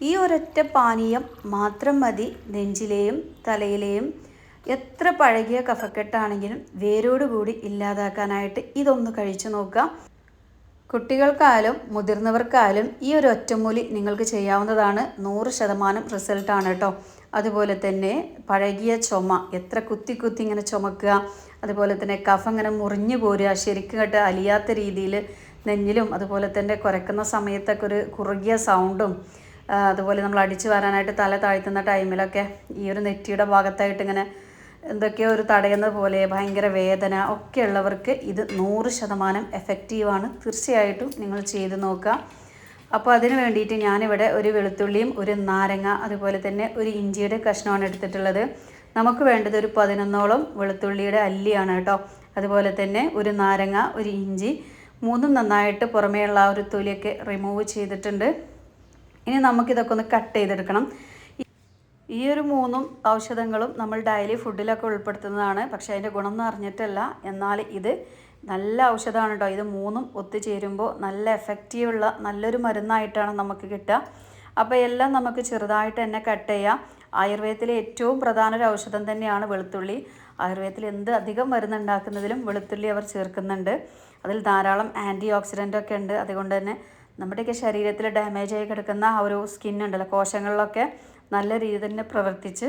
ഈ ഒരൊറ്റ പാനീയം മാത്രം മതി നെഞ്ചിലെയും തലയിലെയും. എത്ര പഴകിയ കഫക്കെട്ടാണെങ്കിലും വേരോടുകൂടി ഇല്ലാതാക്കാനായിട്ട് ഇതൊന്ന് കഴിച്ചു നോക്കാം. കുട്ടികൾക്കായാലും മുതിർന്നവർക്കായാലും ഈ ഒരു ഒറ്റമൂലി നിങ്ങൾക്ക് ചെയ്യാവുന്നതാണ്. നൂറ് ശതമാനം റിസൾട്ടാണ് കേട്ടോ. അതുപോലെ തന്നെ പഴകിയ ചുമ എത്ര കുത്തി കുത്തി ഇങ്ങനെ ചുമക്കുക അതുപോലെ തന്നെ കഫം ഇങ്ങനെ മുറിഞ്ഞു പോരുക ശരിക്കും കേട്ട് അലിയാത്ത രീതിയിൽ നെഞ്ഞിലും അതുപോലെ തന്നെ കുരക്കുന്ന സമയത്തൊക്കെ ഒരു കുറുകിയ സൗണ്ടും അതുപോലെ നമ്മൾ അടിച്ചു വരാനായിട്ട് തല താഴ്ത്തുന്ന ടൈമിലൊക്കെ ഈ ഒരു നെറ്റിയുടെ ഭാഗത്തായിട്ട് ഇങ്ങനെ എന്തൊക്കെയോ ഒരു തടയുന്ന പോലെ ഭയങ്കര വേദന ഒക്കെ ഉള്ളവർക്ക് ഇത് നൂറ് ശതമാനം എഫക്റ്റീവാണ് തീർച്ചയായിട്ടും നിങ്ങൾ ചെയ്ത് നോക്കുക. അപ്പോൾ അതിന് വേണ്ടിയിട്ട് ഞാനിവിടെ ഒരു വെളുത്തുള്ളിയും ഒരു നാരങ്ങ അതുപോലെ തന്നെ ഒരു ഇഞ്ചിയുടെ കഷ്ണമാണ് എടുത്തിട്ടുള്ളത്. നമുക്ക് വേണ്ടത് ഒരു പതിനൊന്നോളം വെളുത്തുള്ളിയുടെ അല്ലിയാണ് കേട്ടോ. അതുപോലെ തന്നെ ഒരു നാരങ്ങ ഒരു ഇഞ്ചി മൂന്നും നന്നായിട്ട് പുറമേയുള്ള ആ ഒരു തൊലിയൊക്കെ റിമൂവ് ചെയ്തിട്ടുണ്ട്. ഇനി നമുക്കിതൊക്കെ ഒന്ന് കട്ട് ചെയ്തെടുക്കണം. ഈ ഒരു മൂന്നും ഔഷധങ്ങളും നമ്മൾ ഡെയിലി ഫുഡിലൊക്കെ ഉൾപ്പെടുത്തുന്നതാണ്. പക്ഷേ അതിന്റെ ഗുണം എന്ന് അറിഞ്ഞിട്ടല്ല. എന്നാൽ ഇത് നല്ല ഔഷധമാണ് കേട്ടോ ഇത് മൂന്നും ഒത്തുചേരുമ്പോൾ നല്ല എഫക്റ്റീവുള്ള നല്ലൊരു മരുന്നായിട്ടാണ് നമുക്ക് കിട്ടുക. അപ്പോൾ എല്ലാം നമുക്ക് ചെറുതായിട്ട് തന്നെ കട്ട് ചെയ്യാം. ആയുർവേദത്തിലെ ഏറ്റവും പ്രധാന ഒരു ഔഷധം തന്നെയാണ് വെളുത്തുള്ളി. ആയുർവേദത്തിൽ എന്ത് അധികം മരുന്നുണ്ടാക്കുന്നതിലും വെളുത്തുള്ളി അവർ ചേർക്കുന്നുണ്ട്. അതിൽ ധാരാളം ആന്റി ഓക്സിഡന്റ് ഒക്കെ ഉണ്ട്. അതുകൊണ്ട് തന്നെ നമ്മുടെയൊക്കെ ശരീരത്തിൽ ആയി കിടക്കുന്ന ആ ഒരു ഉണ്ടല്ലോ കോശങ്ങളിലൊക്കെ നല്ല രീതിയിൽ തന്നെ പ്രവർത്തിച്ച്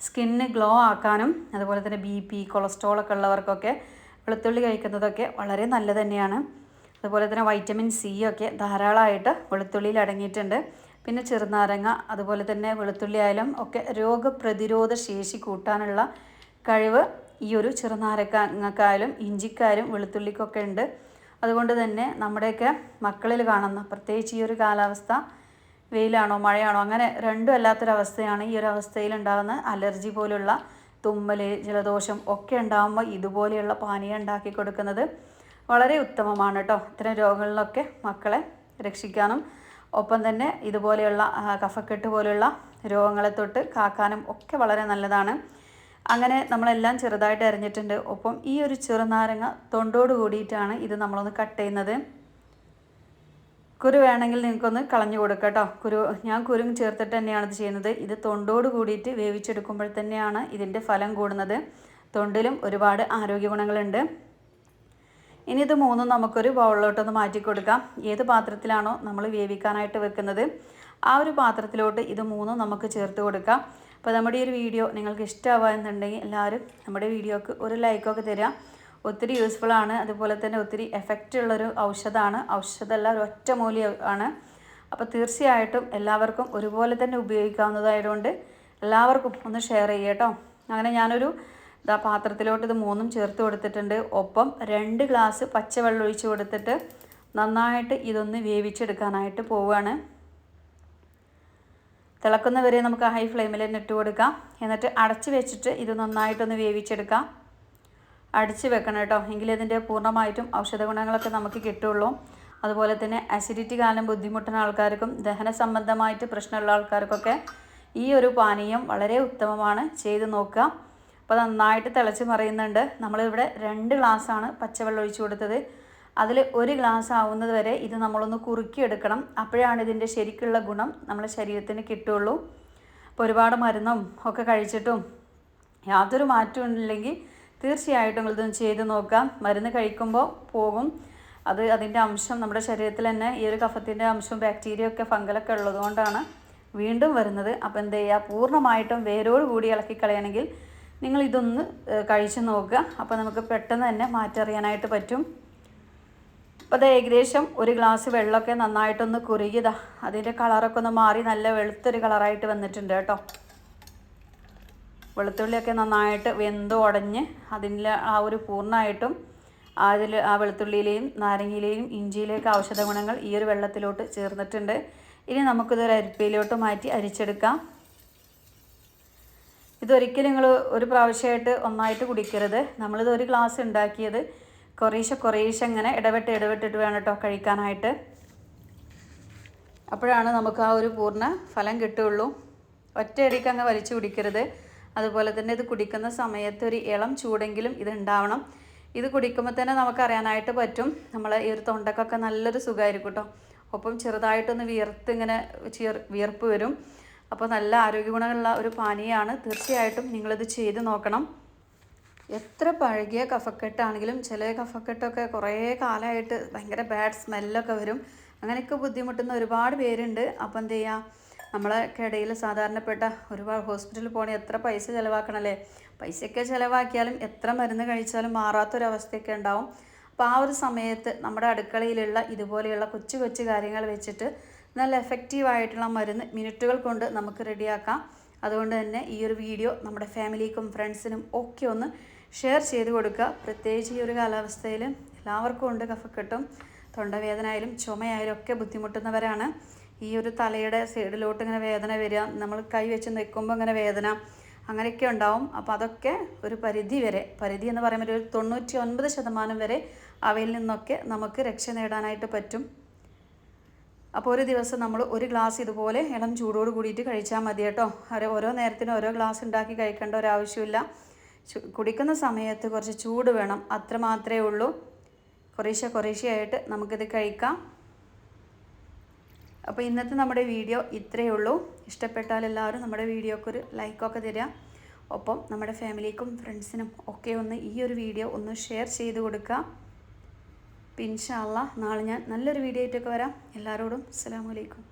സ്കിന്ന് ഗ്ലോ ആക്കാനും അതുപോലെ തന്നെ ബി പി കൊളസ്ട്രോൾ ഒക്കെ ഉള്ളവർക്കൊക്കെ വെളുത്തുള്ളി കഴിക്കുന്നതൊക്കെ വളരെ നല്ലത് തന്നെയാണ്. അതുപോലെ തന്നെ വൈറ്റമിൻ സി ഒക്കെ ധാരാളമായിട്ട് വെളുത്തുള്ളിയിൽ അടങ്ങിയിട്ടുണ്ട്. പിന്നെ ചെറുനാരങ്ങ അതുപോലെ തന്നെ വെളുത്തുള്ളി ആയാലും ഒക്കെ രോഗപ്രതിരോധ ശേഷി കൂട്ടാനുള്ള കഴിവ് ഈ ഒരു ചെറുനാരങ്ങക്കായാലും ഇഞ്ചിക്കാരും വെളുത്തുള്ളിക്കൊക്കെ ഉണ്ട്. അതുകൊണ്ട് തന്നെ നമ്മുടെയൊക്കെ മക്കളിൽ കാണുന്ന പ്രത്യേകിച്ച് ഈ ഒരു കാലാവസ്ഥ വെയിലാണോ മഴയാണോ അങ്ങനെ രണ്ടും അല്ലാത്തൊരവസ്ഥയാണ് ഈ ഒരു അവസ്ഥയിൽ ഉണ്ടാകുന്ന അലർജി പോലുള്ള തുമ്മൽ ജലദോഷം ഒക്കെ ഉണ്ടാകുമ്പോൾ ഇതുപോലെയുള്ള പാനീയം ഉണ്ടാക്കി കൊടുക്കുന്നത് വളരെ ഉത്തമമാണ് കേട്ടോ ഇത്തരം രോഗങ്ങളിലൊക്കെ മക്കളെ രക്ഷിക്കാനും ഒപ്പം തന്നെ ഇതുപോലെയുള്ള കഫക്കെട്ട് പോലുള്ള രോഗങ്ങളെ തൊട്ട് കാക്കാനും ഒക്കെ വളരെ നല്ലതാണ്. അങ്ങനെ നമ്മളെല്ലാം ചെറുതായിട്ട് അരിഞ്ഞിട്ടുണ്ട് ഒപ്പം ഈ ഒരു ചെറുനാരങ്ങ തൊണ്ടോട് കൂടിയിട്ടാണ് ഇത് നമ്മളൊന്ന് കട്ട് ചെയ്യുന്നത്. കുരു വേണമെങ്കിൽ നിങ്ങൾക്കൊന്ന് കളഞ്ഞു കൊടുക്കാം കേട്ടോ. കുരു ഞാൻ കുരും ചേർത്തിട്ട് തന്നെയാണ് ഇത് ചെയ്യുന്നത്. ഇത് തൊണ്ടോട് കൂടിയിട്ട് വേവിച്ചെടുക്കുമ്പോൾ തന്നെയാണ് ഇതിന്റെ ഫലം കൂടുന്നത്. തൊണ്ടിലും ഒരുപാട് ആരോഗ്യ ഗുണങ്ങളുണ്ട് ഇനി ഇത് മൂന്നും നമുക്കൊരു ബൗളിലോട്ടൊന്ന് മാറ്റി കൊടുക്കാം. ഏത് പാത്രത്തിലാണോ നമ്മൾ വേവിക്കാനായിട്ട് വെക്കുന്നത്. ആ ഒരു പാത്രത്തിലോട്ട് ഇത് മൂന്നും നമുക്ക് ചേർത്ത് കൊടുക്കാം. അപ്പോൾ നമ്മുടെ ഈ ഒരു വീഡിയോ നിങ്ങൾക്ക് ഇഷ്ടമാവുന്നുണ്ടെങ്കിൽ എല്ലാവരും നമ്മുടെ വീഡിയോക്ക് ഒരു ലൈക്കൊക്കെ തരിക. ഒത്തിരി യൂസ്ഫുൾ ആണ്. അതുപോലെ തന്നെ ഒത്തിരി എഫക്റ്റ് ഉള്ളൊരു ഔഷധമാണ്. ഔഷധമല്ല ഒരു ഒറ്റമൂലി ആണ്. അപ്പോൾ തീർച്ചയായിട്ടും എല്ലാവർക്കും ഒരുപോലെ തന്നെ ഉപയോഗിക്കാവുന്നതായതുകൊണ്ട് എല്ലാവർക്കും ഒന്ന് ഷെയർ ചെയ്യുക കേട്ടോ. അങ്ങനെ ഞാനൊരു ഇതാ പാത്രത്തിലോട്ട് ഇത് മൂന്നും ചേർത്ത് കൊടുത്തിട്ടുണ്ട്. ഒപ്പം രണ്ട് ഗ്ലാസ് പച്ചവെള്ളം ഒഴിച്ച് കൊടുത്തിട്ട് നന്നായിട്ട് ഇതൊന്ന് വേവിച്ചെടുക്കാനായിട്ട് പോവുകയാണ്. തിളക്കുന്നവരെ നമുക്ക് ഹൈ ഫ്ലെയിമിൽ തന്നെ ഇട്ട് കൊടുക്കാം. എന്നിട്ട് അടച്ച് വെച്ചിട്ട് ഇത് നന്നായിട്ടൊന്ന് വേവിച്ചെടുക്കാം. അടിച്ച് വെക്കണം കേട്ടോ. എങ്കിലേ ഇതിന്റെ പൂർണമായിട്ടും ഔഷധ ഗുണങ്ങളൊക്കെ നമുക്ക് കിട്ടുള്ളൂ. അതുപോലെ തന്നെ അസിഡിറ്റി കാരണം ബുദ്ധിമുട്ടുന്ന ആൾക്കാർക്കും ദഹന സംബന്ധമായിട്ട് പ്രശ്നമുള്ള ആൾക്കാർക്കൊക്കെ ഈ ഒരു പാനീയം വളരെ ഉത്തമമാണ്. ചെയ്ത് നോക്കുക. അപ്പോൾ നന്നായിട്ട് തിളച്ച് മറിയുന്നുണ്ട്. നമ്മളിവിടെ രണ്ട് ഗ്ലാസ്സാണ് പച്ചവെള്ളം ഒഴിച്ചു കൊടുത്തത്. അതിൽ ഒരു ഗ്ലാസ് ആവുന്നത് വരെ ഇത് നമ്മളൊന്ന് കുറുക്കിയെടുക്കണം. അപ്പോഴാണ് ഇതിന്റെ ശരിക്കുള്ള ഗുണം നമ്മുടെ ശരീരത്തിന് കിട്ടുള്ളൂ അപ്പോൾ ഒരുപാട് മരുന്നും ഒക്കെ കഴിച്ചിട്ടും യാതൊരു മാറ്റവും ഇല്ലെങ്കിൽ തീർച്ചയായിട്ടും ഇതൊന്ന് ചെയ്ത് നോക്കാം മരുന്ന് കഴിക്കുമ്പോൾ പോകും. അത് അതിന്റെ അംശം നമ്മുടെ ശരീരത്തിൽ തന്നെ ഈ ഒരു കഫത്തിന്റെ അംശം ബാക്ടീരിയ ഒക്കെ ഫംഗലൊക്കെ ഉള്ളതുകൊണ്ടാണ് വീണ്ടും വരുന്നത്. അപ്പോൾ എന്ത് ചെയ്യുക? പൂർണമായിട്ടും വേരോട് കൂടി ഇളക്കി കളയണമെങ്കിൽ നിങ്ങൾ ഇതൊന്ന് കഴിച്ചു നോക്കുക. അപ്പോൾ നമുക്ക് പെട്ടെന്ന് തന്നെ മാറ്ററിയാനായിട്ട് പറ്റും. അപ്പോൾ അത് ഏകദേശം ഒരു ഗ്ലാസ് വെള്ളമൊക്കെ നന്നായിട്ടൊന്ന് കുറുകിയതാ. അതിന്റെ കളറൊക്കെ ഒന്ന് മാറി നല്ല വെളുത്തൊരു കളറായിട്ട് വന്നിട്ടുണ്ട് കേട്ടോ. വെളുത്തുള്ളിയൊക്കെ നന്നായിട്ട് വെന്ത് ഉടഞ്ഞ് അതിന്റെ ആ ഒരു പൂർണമായിട്ടും അതിൽ ആ വെളുത്തുള്ളിയിലെയും നാരങ്ങയിലെയും ഇഞ്ചിയിലെയൊക്കെ ഔഷധ ഗുണങ്ങൾ ഈ ഒരു വെള്ളത്തിലോട്ട് ചേർന്നിട്ടുണ്ട്. ഇനി നമുക്കിതൊരു അരിപ്പയിലോട്ട് മാറ്റി അരിച്ചെടുക്കാം. ഇതൊരിക്കലും നിങ്ങൾ ഒരു പ്രാവശ്യമായിട്ട് ഒന്നായിട്ട് കുടിക്കരുത്. നമ്മളിത് ഒരു ഗ്ലാസ് ഉണ്ടാക്കിയത് കുറേശ്ശെ കുറേശ്ശെ ഇങ്ങനെ ഇടവിട്ട് ഇടവിട്ടിട്ട് വേണം കേട്ടോ കഴിക്കാനായിട്ട്. അപ്പോഴാണ് നമുക്ക് ആ ഒരു പൂർണ ഫലം കിട്ടുകയുള്ളൂ ഒറ്റയടിക്ക് അങ്ങ് വലിച്ചു കുടിക്കരുത്. അതുപോലെ തന്നെ ഇത് കുടിക്കുന്ന സമയത്ത് ഒരു ഇളം ചൂടെങ്കിലും ഇത് ഉണ്ടാവണം. ഇത് കുടിക്കുമ്പോൾ തന്നെ നമുക്കറിയാനായിട്ട് പറ്റും. നമ്മൾ ഈ ഒരു തൊണ്ടക്കൊക്കെ നല്ലൊരു സുഖമായിരിക്കും കേട്ടോ ഒപ്പം ചെറുതായിട്ടൊന്ന് വിയർത്ത് ഇങ്ങനെ ചിയർ വിയർപ്പ് വരും. അപ്പോൾ നല്ല ആരോഗ്യ ഗുണമുള്ള ഒരു പാനീയമാണ് തീർച്ചയായിട്ടും നിങ്ങളിത് ചെയ്ത് നോക്കണം. എത്ര പഴകിയ കഫക്കെട്ടാണെങ്കിലും ചില കഫക്കെട്ടൊക്കെ കുറേ കാലമായിട്ട് ഭയങ്കര ബാഡ് സ്മെല്ലൊക്കെ വരും. അങ്ങനെയൊക്കെ ബുദ്ധിമുട്ടുന്ന ഒരുപാട് പേരുണ്ട്. അപ്പം എന്ത് ചെയ്യുക നമ്മളെ ഇടയിൽ സാധാരണപ്പെട്ട ഒരുപാട് ഹോസ്പിറ്റലിൽ പോകണേ എത്ര പൈസ ചിലവാക്കണമല്ലേ പൈസയൊക്കെ ചിലവാക്കിയാലും എത്ര മരുന്ന് കഴിച്ചാലും മാറാത്തൊരവസ്ഥയൊക്കെ ഉണ്ടാവും. അപ്പോൾ ആ ഒരു സമയത്ത് നമ്മുടെ അടുക്കളയിലുള്ള ഇതുപോലെയുള്ള കൊച്ചു കൊച്ചു കാര്യങ്ങൾ വെച്ചിട്ട് നല്ല എഫക്റ്റീവായിട്ടുള്ള മരുന്ന് മിനിറ്റുകൾ കൊണ്ട് നമുക്ക് റെഡിയാക്കാം അതുകൊണ്ട് തന്നെ ഈ ഒരു വീഡിയോ നമ്മുടെ ഫാമിലിക്കും ഫ്രണ്ട്സിനും ഒക്കെ ഒന്ന് ഷെയർ ചെയ്ത് കൊടുക്കുക. പ്രത്യേകിച്ച് ഈ ഒരു കാലാവസ്ഥയിൽ എല്ലാവർക്കും ഉണ്ട് കഫക്കെട്ടും തൊണ്ടവേദനയായാലും ചുമയായാലും ഒക്കെ ബുദ്ധിമുട്ടുന്നവരാണ്. ഈ ഒരു തലയുടെ സൈഡിലോട്ട് ഇങ്ങനെ വേദന വരിക നമ്മൾ കൈ വെച്ച് നിൽക്കുമ്പോൾ ഇങ്ങനെ വേദന അങ്ങനെയൊക്കെ ഉണ്ടാവും. അപ്പോൾ അതൊക്കെ ഒരു പരിധി വരെ പരിധി എന്ന് പറയുമ്പോൾ ഒരു തൊണ്ണൂറ്റി ഒൻപത് ശതമാനം വരെ അവയിൽ നിന്നൊക്കെ നമുക്ക് രക്ഷ നേടാനായിട്ട് പറ്റും. അപ്പോൾ ഒരു ദിവസം നമ്മൾ ഒരു ഗ്ലാസ് ഇതുപോലെ ഇളം ചൂടോട് കൂടിയിട്ട് കഴിച്ചാൽ മതി കേട്ടോ. ഓരോ നേരത്തിനും ഓരോ ഗ്ലാസ് ഉണ്ടാക്കി കഴിക്കേണ്ട ഒരു ആവശ്യമില്ല. ചു- കുടിക്കുന്ന സമയത്ത് കുറച്ച് ചൂട് വേണം. അത്ര മാത്രമേ ഉള്ളൂ. കുറേശ്ശെ കുറേശ്ശെയായിട്ട് നമുക്കിത് കഴിക്കാം. അപ്പോൾ ഇന്നത്തെ നമ്മുടെ വീഡിയോ ഇത്രയേ ഉള്ളൂ. ഇഷ്ടപ്പെട്ടാൽ എല്ലാവരും നമ്മുടെ വീഡിയോക്ക് ഒരു ലൈക്കൊക്കെ തരിക. ഒപ്പം നമ്മുടെ ഫാമിലിക്കും ഫ്രണ്ട്സിനും ഒക്കെ ഒന്ന് ഈ ഒരു വീഡിയോ ഒന്ന് ഷെയർ ചെയ്ത് കൊടുക്കുക. പിൻഷാല്ല നാളെ ഞാൻ നല്ലൊരു വീഡിയോ ആയിട്ടൊക്കെ വരാം. എല്ലാവരോടും അസ്സലാമു അലൈക്കും.